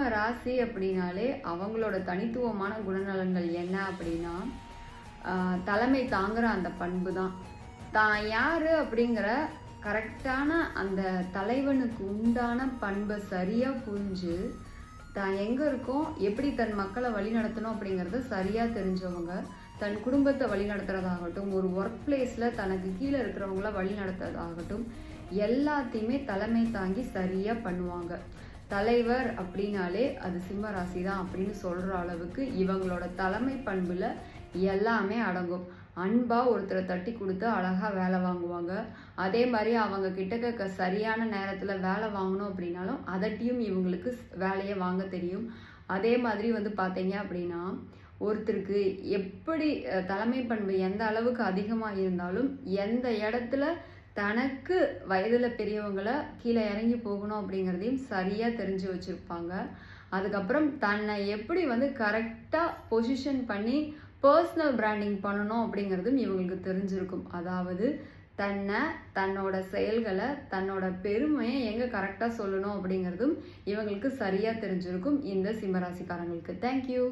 சிம்ம ராசி அப்படின்னாலே அவங்களோட தனித்துவமான குணநலன்கள் என்ன அப்படின்னா தலைமை தாங்குற அந்த பண்பு தான் தான் யார் அப்படிங்கிற கரெக்டான அந்த தலைவனுக்கு உண்டான பண்பை சரியாக புரிஞ்சு தான் எங்கே இருக்கோம் எப்படி தன் மக்களை வழி நடத்தணும் அப்படிங்கிறத சரியாக தெரிஞ்சவங்க தன் குடும்பத்தை வழி நடத்துறதாகட்டும் ஒரு ஒர்க் பிளேஸில் தனக்கு கீழே இருக்கிறவங்கள வழி நடத்துறதாகட்டும் எல்லாத்தையுமே தலைமை தாங்கி சரியாக பண்ணுவாங்க. தலைவர் அப்படின்னாலே அது சிம்ம ராசி தான் அப்படின்னு சொல்கிற அளவுக்கு இவங்களோட தலைமை பண்பில் எல்லாமே அடங்கும். அன்பாக ஒருத்தரை தட்டி கொடுத்து அழகாக வேலை வாங்குவாங்க. அதே மாதிரி அவங்க கிட்டக்க க- சரியான நேரத்தில் வேலை வாங்கணும் அப்படின்னாலும் அதட்டியும் இவங்களுக்கு வேலையை வாங்க தெரியும். அதே மாதிரி வந்து பார்த்தீங்க அப்படின்னா ஒருத்தருக்கு எப்படி தலைமை பண்பு எந்த அளவுக்கு அதிகமாக இருந்தாலும் எந்த இடத்துல தனக்கு வயதில் பெரியவங்களை கீழே இறங்கி போகணும் அப்படிங்கிறதையும் சரியாக தெரிஞ்சு வச்சுருப்பாங்க. அதுக்கப்புறம் தன்னை எப்படி வந்து கரெக்டாக பொசிஷன் பண்ணி பர்சனல் பிராண்டிங் பண்ணணும் அப்படிங்கிறதும் இவங்களுக்கு தெரிஞ்சிருக்கும். அதாவது தன்னை தன்னோட செயல்களை தன்னோட பெருமையை எங்கே கரெக்டாக சொல்லணும் அப்படிங்கிறதும் இவங்களுக்கு சரியாக தெரிஞ்சிருக்கும் இந்த சிம்மராசிக்காரங்களுக்கு தேங்க்யூ